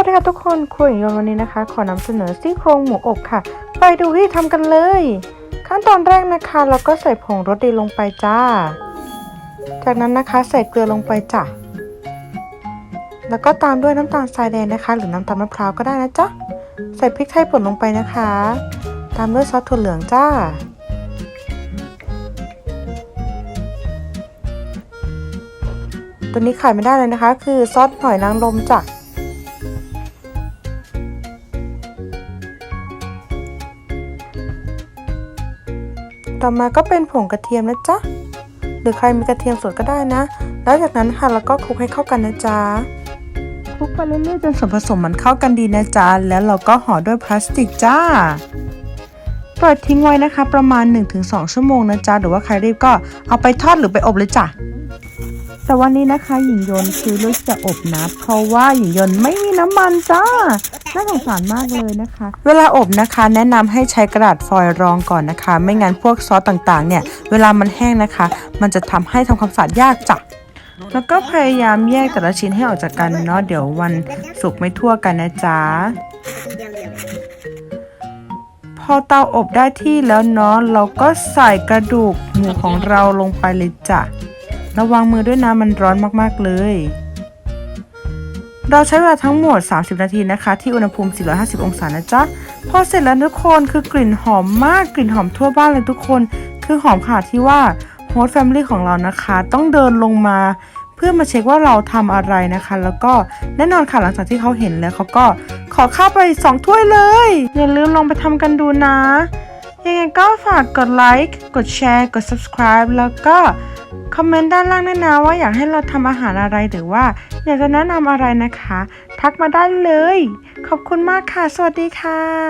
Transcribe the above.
วัสดีค่ะทุกคนครัวหญิงยนวันนี้นะคะ ขอนำเสนอซี่โครงหมูอบค่ะ ไปดูที่ทำกันเลย ขั้นตอนแรกนะคะเราก็ใส่ผงรสดีลงไปจ้า จากนั้นนะคะใส่เกลือลงไปจ้ะแล้วก็ตามด้วยน้ำตาลทรายแดงนะคะ หรือน้ำตาลมะพร้าวก็ได้นะจ๊ะใส่พริกไทยป่นลงไปนะคะ ตามด้วยซอสถั่วเหลืองจ้าตัวนี้ขาดไม่ได้เลยนะคะ คือซอสหอยนางรมจ้ะ ต่อมาก็เป็นผงกระเทียมนะจ๊ะ หรือใครมีกระเทียมสดก็ได้นะ แล้วจากนั้นค่ะแล้วก็คลุกให้เข้ากันนะจ๊ะ คลุกไปเรื่อยๆจนส่วนผสมมันเข้ากันดีนะจ๊ะ แล้วเราก็ห่อด้วยพลาสติกจ้าปล่อยทิ้งไว้นะคะ ประมาณ 1-2 ชั่วโมงนะจ๊ะ หรือว่าใครรีบก็เอาไปทอดหรือไปอบเลยจ้ะ แต่วันนี้นะคะหญิงยนต์คือเลือกจะอบนะ เพราะว่าหญิงยนต์ไม่มีน้ำมันจ้าน่าสงสารมากเลยนะคะ เวลาอบนะคะแนะนำให้ใช้กระดาษฟอยล์รองก่อนนะคะ ไม่งั้นพวกซอสต่างๆ เนี่ย เวลามันแห้งนะคะ มันจะทำให้ทำความสะอาดยากจ้ะแล้วก็พยายามแยกแต่ละชิ้นให้ออกจากกันเนาะเดี๋ยววันสุกไม่ทั่วกันนะจ๊ะพอเตาอบได้ที่แล้วเนาะเราก็ใส่กระดูกหมูของเราลงไปเลยจ้ะ ระวังมือด้วยนะมันร้อนมากๆเลย เราใช้เวลาทั้งหมด 30 นาทีนะคะ ที่อุณหภูมิ 450 องศานะจ๊ะ พอเสร็จแล้วทุกคนคือกลิ่นหอมมากกลิ่นหอมทั่วบ้านเลยทุกคน คือหอมขนาดที่ว่าโฮสต์แฟมิลี่ของเรานะคะ ต้องเดินลงมาเพื่อมาเช็คว่าเราทำอะไรนะคะ แล้วก็แน่นอนค่ะหลังจากที่เขาเห็นแล้วเขาก็ขอข้าวไปสองถ้วยเลย อย่าลืมลองไปทำกันดูนะ ยังไงก็ฝากกดไลค์กดแชร์กด subscribe แล้วก็ คอมเมนต์ด้านล่างด้วยนะว่าอยากให้เราทำอาหารอะไรหรือว่า อยากจะแนะนำอะไรนะคะ ทักมาได้เลย ขอบคุณมากค่ะ สวัสดีค่ะ